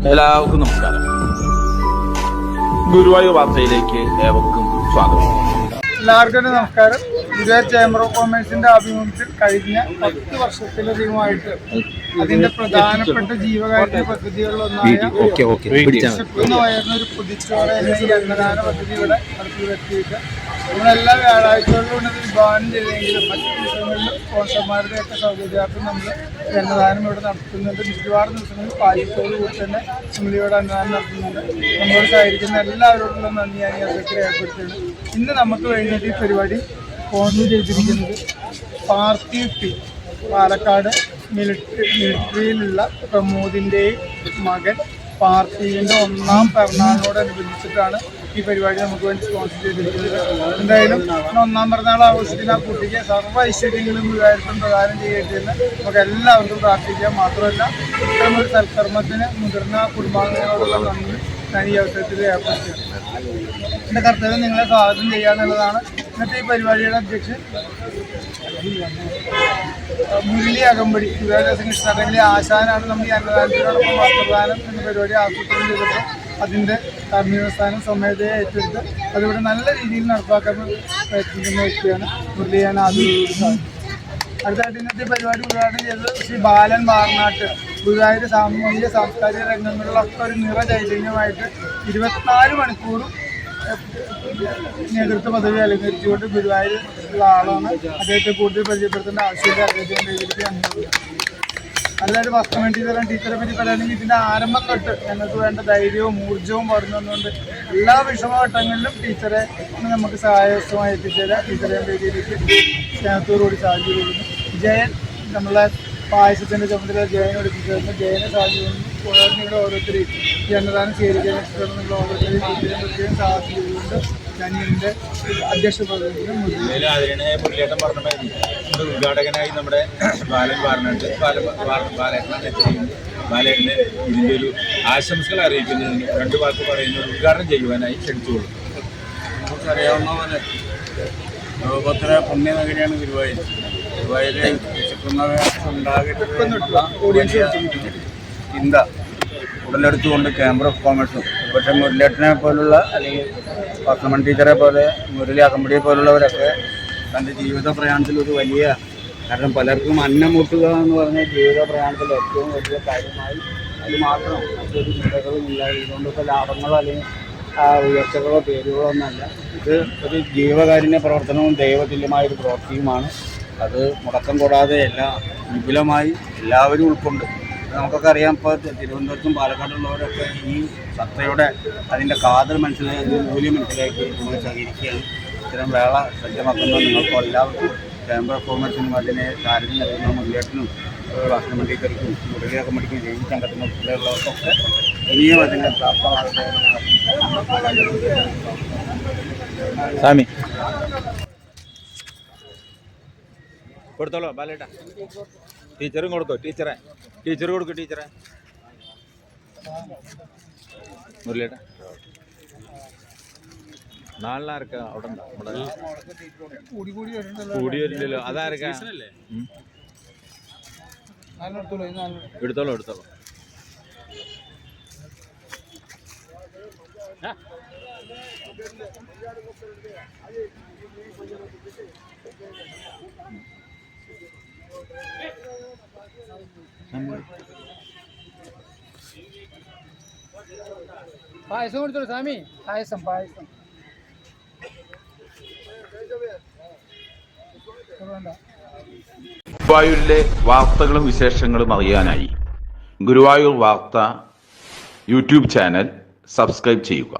എല്ലാവർക്കും നമസ്കാരം. ഗുരുവായൂർ വാർത്തയിലേക്ക് ഏവർക്കും സ്വാഗതം. എല്ലാവർക്കും നമസ്കാരം. ഗുരുവായൂർ ചേംബർ ഓഫ് കോമേഴ്സിന്റെ ആഭിമുഖ്യത്തിൽ കഴിഞ്ഞ പത്ത് വർഷത്തിലധികമായിട്ട് അതിന്റെ പ്രധാനപ്പെട്ട ജീവകാരുണ്യ പദ്ധതികളിലൊന്നായ വിശക്കുന്ന വയറിന് ഒരു പുതിച്ചോടെ എന്ന അന്നദാന പദ്ധതി ഇവിടെ നടത്തിവെത്തിയിട്ട് നമ്മളെല്ലാ വ്യാഴാഴ്ചകളിലും ഇത് വിഭാവനം ചെയ്തെങ്കിലും മറ്റു ദിവസങ്ങളിലും സ്പോൺസർമാരുടെയൊക്കെ സൗകര്യാർത്ഥം നമ്മൾ അന്നദാനം ഇവിടെ നടത്തുന്നുണ്ട്. മിക്കവാറും ദിവസങ്ങളിൽ പാലിയത്തോടു കൂടി തന്നെ ഇവിടെ അന്നദാനം നടത്തുന്നുണ്ട്. നമ്മളോട് സഹകരിക്കുന്ന എല്ലാവരോടുള്ള നന്ദി ഞാൻ ഈ അവസരത്തിൽ രേഖപ്പെടുത്തുന്നു ഇന്ന് നമുക്ക് വേണ്ടിയിട്ട് ഈ പരിപാടി സ്പോൺസർ ചെയ്തിരിക്കുന്നത് പാർട്ടി പി പാലക്കാട് മിലിറ്ററി മിലിറ്ററിയിലുള്ള പ്രമോദിന്റെയും മകൻ പാർട്ടിന്റെ ഒന്നാം പിറന്നാളിനോടനുബന്ധിച്ചിട്ടാണ് ഈ പരിപാടി നമുക്ക് വേണ്ടി സ്പോൺസർ ചെയ്തിരിക്കുന്നത് എന്തായാലും ഒന്നാം പിറന്നാൾ ആഘോഷിക്കുന്ന ആ കുട്ടിക്ക് സർവ ഐശ്വര്യങ്ങളും വികാരത്തും പ്രദാനം ചെയ്യട്ടെ എന്ന് നമുക്ക് എല്ലാവർക്കും പ്രാർത്ഥിക്കാം. മാത്രമല്ല ഇത്തരം ഒരു സൽക്കർമ്മത്തിന് മുതിർന്ന കുടുംബാംഗങ്ങളോടുള്ള നന്ദി ഞാൻ ഈ അവസരത്തിൽ ഏർപ്പെടുത്തുകയാണ്. എന്റെ കർത്തവ്യം നിങ്ങളെ സ്വാഗതം ചെയ്യുക എന്നുള്ളതാണ് ഇന്നത്തെ ഈ പരിപാടിയുടെ അധ്യക്ഷൻ. മുരളി അകമ്പടി വിദ്യാഭ്യാസ കൃഷ്ണാട്ടങ്ങളി ആശാനാണ് നമ്മൾ ഈ അന്നദാനത്തിനോടൊപ്പം വസ്ത്രദാനം എന്ന പരിപാടി ആസൂത്രണം ചെയ്തപ്പോൾ അതിന്റെ കർമ്മീവസ്ഥാനം സ്വമേധയെ ഏറ്റെടുത്ത് അതിവിടെ നല്ല രീതിയിൽ നടപ്പാക്കാൻ പ്രയത്നിക്കുന്ന വ്യക്തിയാണ് മുരളിയാണ് ആദ്യം അടുത്തായിട്ട് ഇന്നത്തെ പരിപാടി ഉദ്ഘാടനം ചെയ്തത് ശ്രീ ബാലൻ വാർനാട്ട് ഗുരുവായൂർ സാമൂഹിക സാംസ്കാരിക രംഗങ്ങളിലൊക്കെ ഒരു നിറ ചൈതന്യമായിട്ട് ഇരുപത്തിനാല് മണിക്കൂറും നേതൃത്വ പദവി അലങ്കരിച്ചുകൊണ്ട് ഗുരുവായൂർ ഉള്ള ആളാണ്. അദ്ദേഹത്തെ കൂടുതൽ പരിചയപ്പെടുത്തേണ്ട ആവശ്യമില്ല. അദ്ദേഹത്തിന്റെ രീതിയിലേക്ക് അനുഭവം നല്ലൊരു വസ്ത്രം തരാൻ ടീച്ചറെ പറ്റി പറയുകയാണെങ്കിൽ ഇതിന്റെ ആരംഭം തൊട്ട് ഞങ്ങൾക്ക് വേണ്ട ധൈര്യവും ഊർജവും പറഞ്ഞു തന്നുകൊണ്ട് എല്ലാ വിഷമഘട്ടങ്ങളിലും ടീച്ചറെ നമുക്ക് സഹായകമായി എത്തിച്ചേരാം. ടീച്ചറെ രീതിയിലേക്ക് സ്നേഹത്തോടുകൂടി സാധ്യത കൊടുക്കുന്നു ജയൻ നമ്മളെ പായസത്തിന്റെ ചുമതല ജയനെ എടുപ്പിച്ചിരുന്നു ജയനെ സാധ്യത കൊടുക്കുന്നു നിങ്ങൾ ഓരോരുത്തരെയും ഈ അന്നദാനം സ്വീകരിക്കാൻ നിങ്ങൾ ഓരോരുത്തരെയും പ്രത്യേകം ഞാൻ ഇതിന്റെ അധ്യക്ഷ ഉദ്ഘാടകനായി നമ്മുടെ ബാലൻ വാർണുണ്ട് ബാലൻ ബാലേട്ടനാണ് എത്തിയിരിക്കുന്നത് ബാലേട്ടന് ഇതിന്റെ ഒരു ആശംസകൾ അറിയിക്കുന്നതിന് രണ്ട് വാക്ക് പറയുന്ന ഉദ്ഘാടനം ചെയ്യുവാനായി ക്ഷണിച്ചുകൊള്ളു. നമുക്കറിയാവുന്ന പോലെ ലോകോത്തര പുണ്യനഗരിയാണ് ഗുരുവായൂർ. വലിയ ചിന്ത ഉടലെടുത്തുകൊണ്ട് ചേംബർ ഓഫ് കോമേഴ്സും പക്ഷേ മുരളിയേട്ടനെ പോലുള്ള അല്ലെങ്കിൽ പത്മൻ ടീച്ചറെ പോലെ മുരളി അകമ്പടിയെ പോലുള്ളവരൊക്കെ തന്റെ ജീവിത പ്രയാണത്തിൽ ഒരു വലിയ കാരണം പലർക്കും അന്നം മുട്ടുക എന്ന് പറഞ്ഞ ജീവിത പ്രയാണത്തിൽ ഏറ്റവും വലിയ കാര്യമായി അത് മാത്രം മറ്റൊരു ചിന്തകളും ഇല്ല ഇതുകൊണ്ടൊക്കെ ലാഭങ്ങളോ അല്ലെങ്കിൽ ഉയർച്ചകളോ പേരുകളോ ഒന്നല്ല ഇത് ഒരു ജീവകാരുണ്യ പ്രവർത്തനവും ദൈവതുല്യമായ ഒരു പ്രവൃത്തിയുമാണ് അത് മുടക്കം കൂടാതെ എല്ലാ വിപുലമായി എല്ലാവരും ഉൾക്കൊണ്ട്. നമുക്കൊക്കെ അറിയാം ഇപ്പോൾ തിരുവനന്തപുരത്തും പാലക്കാടുള്ളവരൊക്കെ ഈ സത്തയുടെ അതിന്റെ കാതൽ മനസ്സിലാക്കി മൂല്യം മനസ്സിലാക്കി നമ്മൾ സഹകരിക്കുകയാണ്. ഇത്തരം വേള സജ്ജമാക്കുന്ന നിങ്ങൾക്കും എല്ലാവർക്കും ചേംബർ ഓഫ് കോമേഴ്സിനും അതിനെ താരതമ്യം നൽകുന്ന മുരളിയേട്ടനും ഭക്ഷണ ടീച്ചർക്കും മുരളി കമ്മിറ്റിക്കും ജയിൽ സംഘത്തിനും ഉൾപ്പെടെയുള്ളവർക്കൊക്കെ ഇനിയും അതിനെ പ്രാപ്തമാകട്ടെ. സ്വാമി. കൊടുത്തോളൂ ബാലേട്ട. ടീച്ചറും കൊടുക്കോ ടീച്ചറെ. ടീച്ചർ കൊടുക്കും ടീച്ചറെ. മുരളിയേട്ട. നാളിനാർക്ക് അവിടെ കൂടി വരില്ലല്ലോ. അതാർക്കാ എടുത്തോളൂ. എടുത്തോളൂ. എടുത്തോളൂ പായസം കൊടുത്തോളൂ സ്വാമി. പായസം പായസം. ഗുരുവായൂരിലെ വാർത്തകളും വിശേഷങ്ങളും അറിയാനായി ഗുരുവായൂർ വാർത്ത യൂട്യൂബ് ചാനൽ സബ്സ്ക്രൈബ് ചെയ്യുക.